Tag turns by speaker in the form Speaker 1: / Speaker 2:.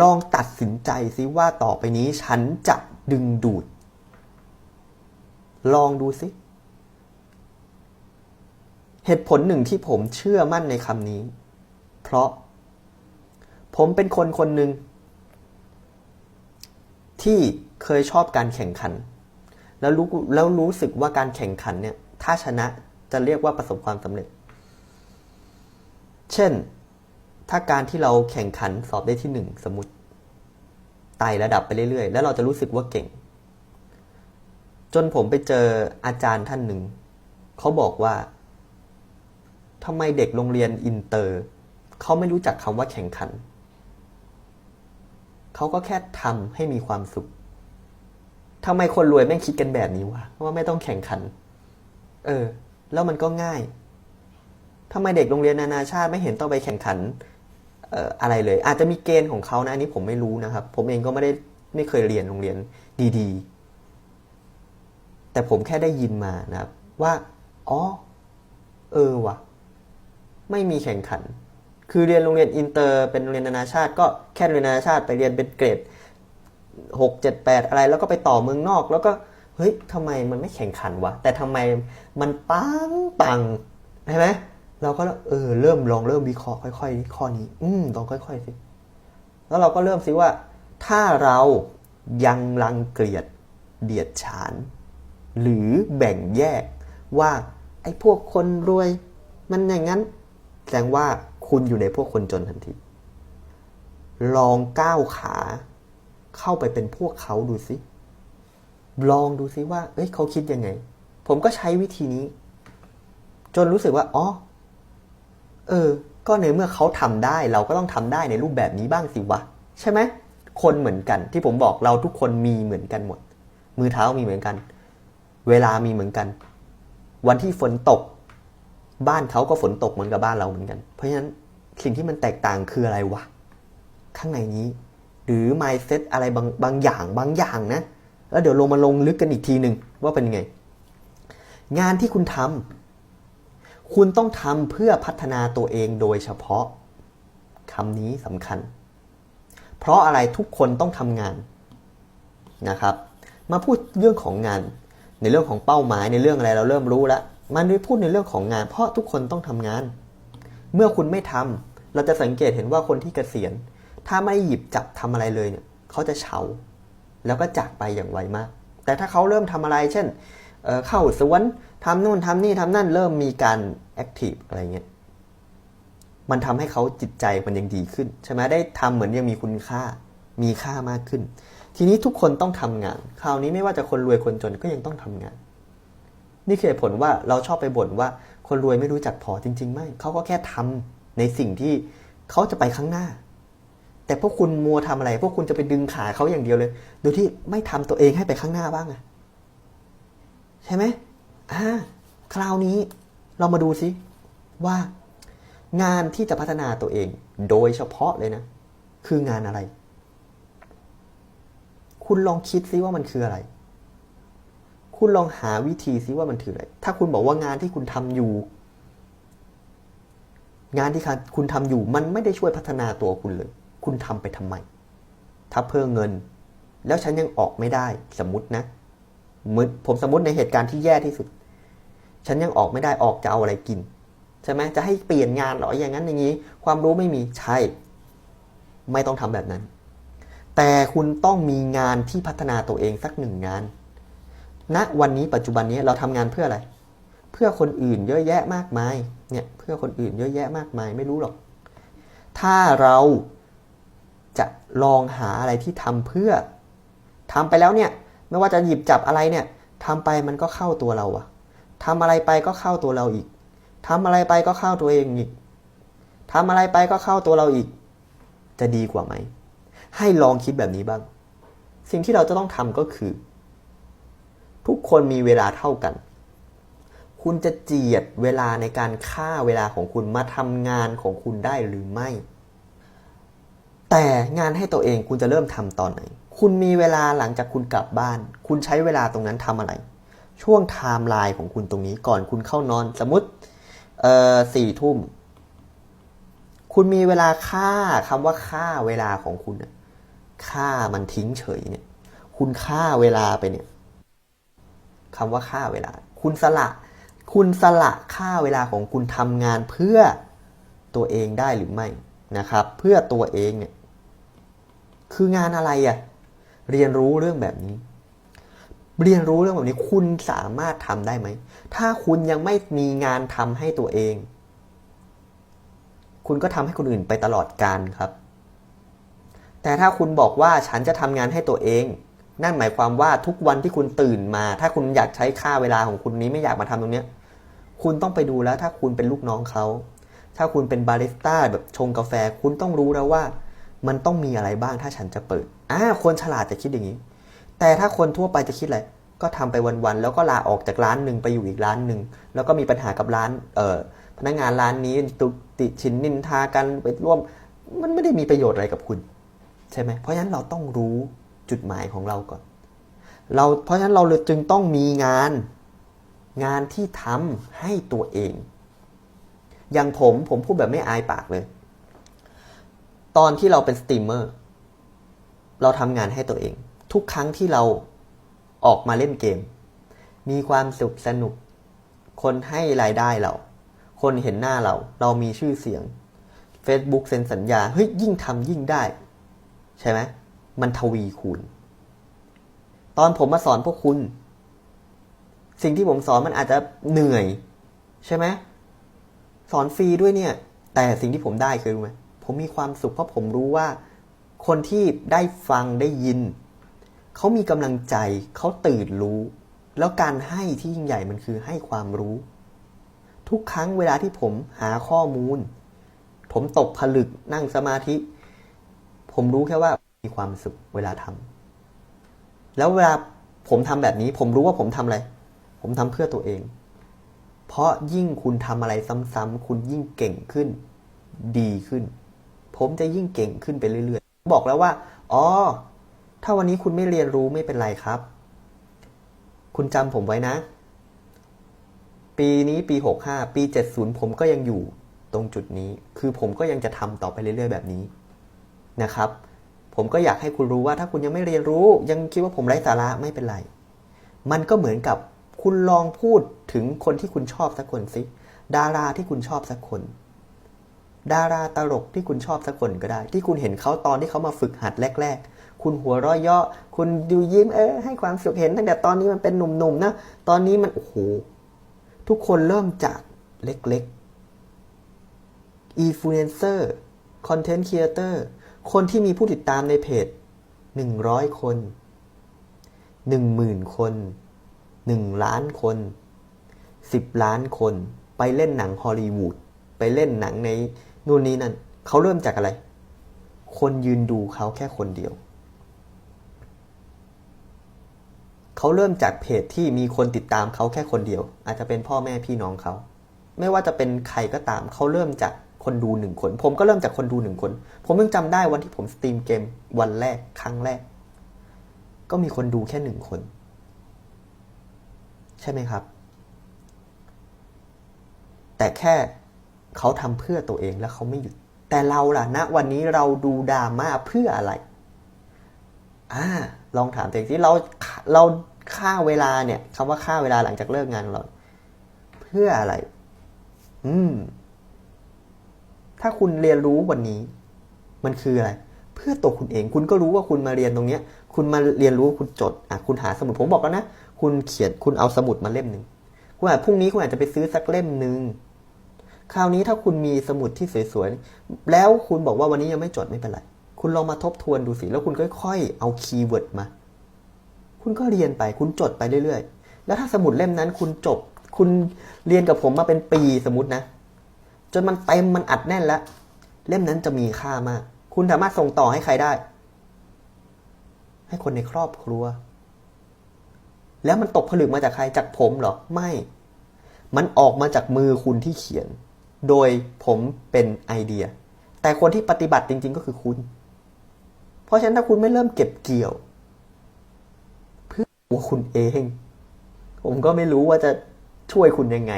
Speaker 1: ลองตัดสินใจซิว่าต่อไปนี้ฉันจะดึงดูด ลองดูซิ เหตุผลหนึ่งที่ผมเชื่อมั่นในคำนี้ เพราะ ผมเป็นคนคนหนึ่งที่เคยชอบการแข่งขัน แล้วรู้แล้วรู้สึกว่าการแข่งขันเนี่ย ถ้าชนะจะเรียกว่าประสบความสำเร็จ เช่น ถ้าการที่เราแข่งขันสอบได้ที่หนึ่งสมมติไต่ระดับไปเรื่อยๆ แล้วเราจะรู้สึกว่าเก่ง จนผมไปเจออาจารย์ท่านหนึ่ง เขาบอกว่าทำไมเด็กโรงเรียนอินเตอร์เขาไม่รู้จักคำว่าแข่งขัน เขาก็แค่ทำให้มีความสุขทำไมคนรวยแม่งคิดกันแบบนี้วะว่าไม่ต้องแข่งขัน เออ แล้วมันก็ง่ายทำไมเด็กโรงเรียนนานาชาติไม่เห็นต้องไปแข่งขัน อะไรเลย อาจจะมีเกณฑ์ของเขานะอันนี้ผมไม่รู้นะครับ ผมเองก็ไม่ได้ไม่เคยเรียนโรงเรียนดีๆ แต่ผมแค่ได้ยินมานะครับ ว่าอ๋อเออวะไม่มีแข่งขัน คือเรียนโรงเรียนอินเตอร์ เป็นโรงเรียนนานาชาติ ก็แค่เรียนนานาชาติไปเรียนเป็นเกรดหกเจ็ดแปดอะไร แล้วก็ไปต่อเมืองนอก แล้วก็เฮ้ยทำไมมันไม่แข่งขันวะแต่ทำไมมันปังปังใช่ไหม เราก็เออเริ่มลองเริ่มวิเคราะห์ค่อยๆข้อนี้ อืมลองค่อย ๆสิแล้วเราก็เริ่มสิว่า ถ้าเรายังรังเกียจเดียดฉาน หรือแบ่งแยกว่า ไอ้พวกคนรวย มันอย่างนั้น แสดงว่าคุณอยู่ในพวกคนจนทันที ลองก้าวขาเข้าไปเป็นพวกเขาดูสิลองดูสิว่า เอ้ยเขาคิดยังไง ผมก็ใช้วิธีนี้ จนรู้สึกว่า อ๋อ เออ ก็ในเมื่อเขาทำได้เราก็ต้องทำได้ในรูปแบบนี้บ้างสิวะ ใช่ไหมคนเหมือนกันที่ผมบอกเราทุกคนมีเหมือนกันหมด มือเท้ามีเหมือนกัน เวลามีเหมือนกัน วันที่ฝนตก บ้านเขาก็ฝนตกเหมือนกับบ้านเราเหมือนกัน เพราะฉะนั้นสิ่งที่มันแตกต่างคืออะไรวะ ข้างในนี้ หรือ mindset อะไรบางบางอย่างบางอย่างนะ แล้วเดี๋ยวลงมาลงลึกกันอีกทีหนึ่งว่าเป็นยังไง งานที่คุณทำ คุณต้องทำเพื่อพัฒนาตัวเองโดยเฉพาะคำนี้สำคัญ เพราะอะไรทุกคนต้องทำงานนะครับ มาพูดเรื่องของงาน ในเรื่องของเป้าหมายในเรื่องอะไรเราเริ่มรู้แล้วมันไปพูดในเรื่องของงาน เพราะทุกคนต้องทำงาน เมื่อคุณไม่ทำเราจะสังเกตเห็นว่าคนที่เกษียณ ถ้าไม่หยิบจับทำอะไรเลยเนี่ยเขาจะเฉาแล้วก็จากไปอย่างไวมาก แต่ถ้าเขาเริ่มทำอะไร เช่น เข้าสวนทำนู่นทำนี่ทำนั่นเริ่มมีการแอคทีฟอะไรเงี้ยมันทำให้เขาจิตใจมันยังดีขึ้นใช่ไหมได้ทำเหมือนยังมีคุณค่า มีค่ามากขึ้น ทีนี้ทุกคนต้องทำงาน คราวนี้ไม่ว่าจะคนรวยคนจนก็ยังต้องทำงาน นี่คือผลว่าเราชอบไปบ่นว่าคนรวยไม่รู้จักพอจริง ๆ ไม่เขาก็แค่ทำในสิ่งที่เขาจะไปข้างหน้า แต่พวกคุณมัวทำอะไร พวกคุณจะไปดึงขาเขาอย่างเดียวเลย โดยที่ไม่ทำตัวเองให้ไปข้างหน้าบ้างอะ ใช่ไหมอ่าคราวนี้เรามาดูซิว่างานที่จะพัฒนาตัวเอง โดยเฉพาะเลยนะ คืองานอะไร คุณลองคิดซิว่ามันคืออะไร คุณลองหาวิธีซิว่ามันคืออะไร ถ้าคุณบอกว่างานที่คุณทำอยู่ งานที่คุณทำอยู่ มันไม่ได้ช่วยพัฒนาตัวคุณเลย คุณทำไปทำไม ถ้าเพื่อเงิน แล้วฉันยังออกไม่ได้สมมตินะ มืผมสมมติในเหตุการณ์ที่แย่ที่สุด ฉันยังออกไม่ได้ออกจะเอาอะไรกิน ใช่ไหมจะให้เปลี่ยนงานหรออย่างนั้นอย่างนี้ ความรู้ไม่มีใช่ ไม่ต้องทำแบบนั้น แต่คุณต้องมีงานที่พัฒนาตัวเองสักหนึ่งงานณวันนี้ปัจจุบันนี้เราทำงานเพื่ออะไร เพื่อคนอื่นเยอะแยะมากมายเนี่ยเพื่อคนอื่นเยอะแยะมากมายไม่รู้หรอก ถ้าเราจะลองหาอะไรที่ทำเพื่อทำไปแล้วเนี่ย ไม่ว่าจะหยิบจับอะไรเนี่ยทำไปมันก็เข้าตัวเราอะทำอะไรไปก็เข้าตัวเราอีกทำอะไรไปก็เข้าตัวเองอีกทำอะไรไปก็เข้าตัวเราอีก จะดีกว่าไหม ให้ลองคิดแบบนี้บ้าง สิ่งที่เราจะต้องทำก็คือ ทุกคนมีเวลาเท่ากัน คุณจะเจียดเวลาในการฆ่าเวลาของคุณมาทำงานของคุณได้หรือไม่ แต่งานให้ตัวเองคุณจะเริ่มทำตอนไหน คุณมีเวลาหลังจากคุณกลับบ้าน คุณใช้เวลาตรงนั้นทำอะไร ช่วงไทม์ไลน์ของคุณตรงนี้ก่อนคุณเข้านอน สมมติเอ่อสี่ทุ่ม คุณมีเวลาค่าคำว่าค่าเวลาของคุณฆ่ามันทิ้งเฉยเนี่ย คุณฆ่าเวลาไปเนี่ยคำว่าฆ่าเวลา คุณสละ คุณสละค่าเวลาของคุณทำงานเพื่อตัวเองได้หรือไม่นะครับ เพื่อตัวเองเนี่ย คืองานอะไรอะ่ะเรียนรู้เรื่องแบบนี้ เรียนรู้เรื่องแบบนี้คุณสามารถทำได้ไหม ถ้าคุณยังไม่มีงานทำให้ตัวเอง คุณก็ทำให้คนอื่นไปตลอดการครับ แต่ถ้าคุณบอกว่าฉันจะทำงานให้ตัวเอง นั่นหมายความว่าทุกวันที่คุณตื่นมา ถ้าคุณอยากใช้ค่าเวลาของคุณนี้ไม่อยากมาทำตรงเนี้ย คุณต้องไปดูแล้ว ถ้าคุณเป็นลูกน้องเขาถ้าคุณเป็นบาริสต้าแบบชงกาแฟ คุณต้องรู้แล้วว่า มันต้องมีอะไรบ้างถ้าฉันจะเปิดอ่าคนฉลาดจะคิดอย่างนี้ แต่ถ้าคนทั่วไปจะคิดอะไรก็ทำไปวันๆแล้วก็ลาออกจากร้านหนึ่งไปอยู่อีกร้านหนึ่งแล้วก็มีปัญหากับร้านเอ่อพนักงานร้านนี้ตุติชินนินทากันไปร่วม มันไม่ได้มีประโยชน์อะไรกับคุณ ใช่ไหมเพราะฉะนั้นเราต้องรู้จุดหมายของเราก่อน เราเพราะฉะนั้นเราเลยจึงต้องมีงานงานที่ทำให้ตัวเอง อย่างผมผมพูดแบบไม่อายปากเลย ตอนที่เราเป็นสตรีมเมอร์ เราทำงานให้ตัวเอง ทุกครั้งที่เราออกมาเล่นเกม มีความสุขสนุก คนให้รายได้เรา คนเห็นหน้าเรา เรามีชื่อเสียง Facebook เซ็นสัญญา เฮ้ย ยิ่งทำยิ่งได้ ใช่ไหมมันทวีคูณ ตอนผมมาสอนพวกคุณ สิ่งที่ผมสอนมันอาจจะเหนื่อย ใช่ไหมสอนฟรีด้วยเนี่ย แต่สิ่งที่ผมได้คือรู้ไหม ผมมีความสุขเพราะผมรู้ว่า คนที่ได้ฟังได้ยิน เขามีกำลังใจเขาตื่นรู้ แล้วการให้ที่ยิ่งใหญ่มันคือให้ความรู้ ทุกครั้งเวลาที่ผมหาข้อมูล ผมตกผลึกนั่งสมาธิ ผมรู้แค่ว่ามีความสุขเวลาทำแล้วเวลาผมทำแบบนี้ ผมรู้ว่าผมทำอะไร ผมทำเพื่อตัวเองเพราะยิ่งคุณทำอะไรซ้ำๆคุณยิ่งเก่งขึ้น ดีขึ้น ผมจะยิ่งเก่งขึ้นไปเรื่อยๆ บอกแล้วว่า อ๋อ ถ้าวันนี้คุณไม่เรียนรู้ไม่เป็นไรครับ คุณจำผมไว้นะ ปีนี้ปี 65 ปี 70 ผมก็ยังอยู่ตรงจุดนี้ คือผมก็ยังจะทำต่อไปเรื่อยๆ แบบนี้นะครับ ผมก็อยากให้คุณรู้ว่าถ้าคุณยังไม่เรียนรู้ ยังคิดว่าผมไร้สาระไม่เป็นไร มันก็เหมือนกับคุณลองพูดถึงคนที่คุณชอบสักคนสิ ดาราที่คุณชอบสักคน ดาราตลกที่คุณชอบสักคนก็ได้ ที่คุณเห็นเขาตอนที่เขามาฝึกหัดแรก ๆ คุณหัวราะเยาะคุณดูยิ้มเออให้ความสุขเห็นตั้งแต่ตอนนี้มันเป็นหนุ่มๆนะตอนนี้มันโอ้โหทุกคนเริ่มจากเล็กๆอินฟลูเอนเซอร์คอนเทนต์ครีเอเตอร์คนที่มีผู้ติดตามในเพจหนึ่งร้อยคนหนึ่งหมื่นคนหนึ่งล้านคนสิบล้านคน ไปเล่นหนังฮอลลีวูดไปเล่นหนังใน นู่นนี่นั่นเขาเริ่มจากอะไร คนยืนดูเขาแค่คนเดียว เขาเริ่มจากเพจที่มีคนติดตามเขาแค่คนเดียว อาจจะเป็นพ่อแม่พี่น้องเขา ไม่ว่าจะเป็นใครก็ตาม เขาเริ่มจากคนดูหนึ่งคน ผมก็เริ่มจากคนดูหนึ่งคน ผมยังจำได้วันที่ผมสตรีมเกมวันแรกครั้งแรก ก็มีคนดูแค่หนึ่งคน ใช่ไหมครับ แต่แค่ เขาทำเพื่อตัวเองแล้วเขาไม่หยุด แต่เราล่ะณวันนี้เราดูดราม่าเพื่ออะไรอ่าลองถามตัวเองสิเราเราค่าเวลาเนี่ยคำว่าค่าเวลาหลังจากเลิกงานของเรา เพื่ออะไร อืม ถ้าคุณเรียนรู้วันนี้ มันคืออะไร เพื่อตัวคุณเอง คุณก็รู้ว่าคุณมาเรียนตรงเนี้ย คุณมาเรียนรู้คุณจด อะ คุณหาสมุดผมบอกแล้วนะ คุณเขียนคุณเอาสมุดมาเล่มหนึ่งคุณอาจพรุ่งนี้คุณอาจจะไปซื้อสักเล่มหนึ่ง คราวนี้ถ้าคุณมีสมุดที่สวยๆ แล้วคุณบอกว่าวันนี้ยังไม่จดไม่เป็นไร คุณลองมาทบทวนดูสิ แล้วคุณค่อยๆ เอาคีย์เวิร์ดมา คุณก็เรียนไป คุณจดไปเรื่อยๆ แล้วถ้าสมุดเล่มนั้นคุณจบ คุณเรียนกับผมมาเป็นปีสมมตินะ จนมันเต็มมันอัดแน่นแล้ว เล่มนั้นจะมีค่ามาก คุณสามารถส่งต่อให้ใครได้ ให้คนในครอบครัว แล้วมันตกผลึกมาจากใคร จากผมเหรอ ไม่ มันออกมาจากมือคุณที่เขียน โดยผมเป็นไอเดีย แต่คนที่ปฏิบัติจริง ๆ ก็คือคุณ เพราะฉะนั้นถ้าคุณไม่เริ่มเก็บเกี่ยว เพื่อตัวคุณเอง ผมก็ไม่รู้ว่าจะช่วยคุณยังไง